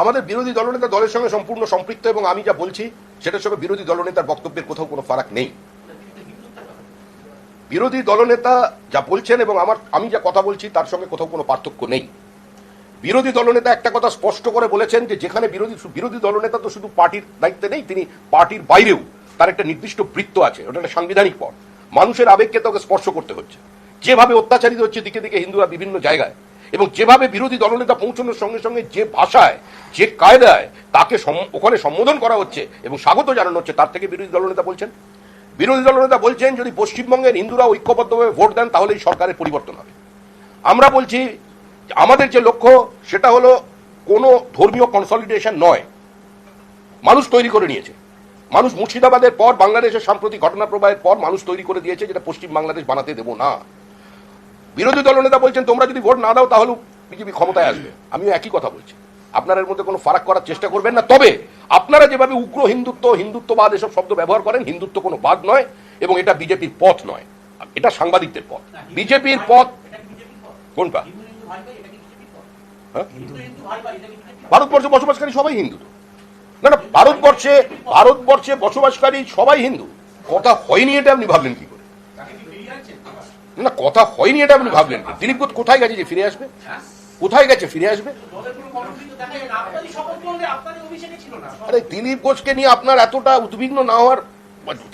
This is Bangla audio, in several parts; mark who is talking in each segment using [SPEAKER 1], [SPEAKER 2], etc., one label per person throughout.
[SPEAKER 1] আমাদের বিরোধী দলনেতা দলের সঙ্গে সম্পূর্ণ সম্পৃক্ত এবং আমি যা বলছি, সেটার সঙ্গে বিরোধী দলনেতার বক্তব্যের কোথাও কোনো ফারাক নেই। বিরোধী দলনেতা যা বলছেন এবং আমার, আমি যা কথা বলছি, তার সঙ্গে কোথাও কোনো পার্থক্য নেই। বিরোধী দলনেতা একটা কথা স্পষ্ট করে বলেছেন যে, যেখানে বিরোধী বিরোধী দলনেতা তো শুধু পার্টির দায়িত্বে নেই, তিনি পার্টির বাইরেও তার একটা নির্দিষ্ট বৃত্ত আছে, ওটা একটা সাংবিধানিক পথ। মানুষের আবেগকে তাকে স্পর্শ করতে হচ্ছে। যেভাবে অত্যাচারিত হচ্ছে দিকে দিকে হিন্দুরা বিভিন্ন জায়গায় এবং যেভাবে বিরোধী দলনেতা পৌঁছানোর সঙ্গে সঙ্গে যে ভাষায়, যে কায়দায় তাকে ওখানে সম্বোধন করা হচ্ছে এবং স্বাগত জানানো হচ্ছে, তার থেকে বিরোধী দলনেতা বলছেন। বিরোধী দলনেতা বলছেন, যদি পশ্চিমবঙ্গের হিন্দুরা ঐক্যবদ্ধভাবে ভোট দেন, তাহলে এই সরকারের পরিবর্তন হবে। আমরা বলছি, আমাদের যে লক্ষ্য, সেটা হলো কোনো ধর্মীয় কনসলিডেশন নয়। মানুষ তৈরি করে নিয়েছে। মানুষ মুর্শিদাবাদের পর, বাংলাদেশের সাম্প্রতিক ঘটনা প্রবাহের পর মানুষ তৈরি করে দিয়েছে, যেটা পশ্চিম বাংলাদেশ বানাতে দেবো না। বিরোধী দলনেতা বলছেন, তোমরা যদি ভোট না দাও, তাহলে বিজেপি ক্ষমতায় আসবে। আমিও একই কথা বলছি। আপনারা এর মধ্যে কোনো ফারাক করার চেষ্টা করবেন না। তবে আপনারা যেভাবে উগ্র হিন্দুত্ব, হিন্দুত্ববাদ এসব শব্দ ব্যবহার করেন, হিন্দুত্ব কোনো বাদ নয় এবং এটা বিজেপির পথ নয়। এটা সাংবাদিকদের পথ। বিজেপির পথ কোনটা? হ্যাঁ? ভারতবর্ষে বসবাসকারী সবাই হিন্দু। না না, ভারতবর্ষে ভারতবর্ষে বসবাসকারী সবাই হিন্দু। কথা হয়নি, এটা আপনি ভাবলেন কি করে? না কথা হয়নি এটা আপনি ভাবলেন দিলীপ ঘোষ কোথায় গেছে যে ফিরে আসবে? কোথায় গেছে ফিরে আসবে? আরে দিলীপ ঘোষকে নিয়ে আপনার এতটা উদ্বিগ্ন না হওয়ার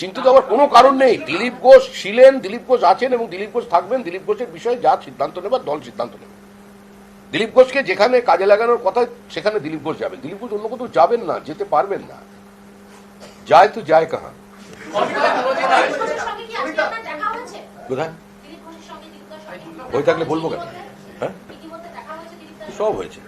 [SPEAKER 1] চিন্তিত হওয়ার কোনো কারণ নেই। দিলীপ ঘোষ ছিলেন দিলীপ ঘোষ আছেন এবং দিলীপ ঘোষ থাকবেন। দিলীপ ঘোষের বিষয়ে যা সিদ্ধান্ত নেবার দল সিদ্ধান্ত নেবে। দিলীপ ঘোষকে যেখানে কাজে লাগানোর কথা সেখানে দিলীপ ঘোষ যাবেন দিলীপ ঘোষ অন্য কোথাও যাবেন না যেতে পারবেন না। যায় তো যায় কাহা? কোথায়
[SPEAKER 2] দিলীপ ঘোষের সঙ্গে দিলীপদার সঙ্গে?
[SPEAKER 1] হয়ে থাকলে বলব কেন হ্যাঁ সব হয়েছে?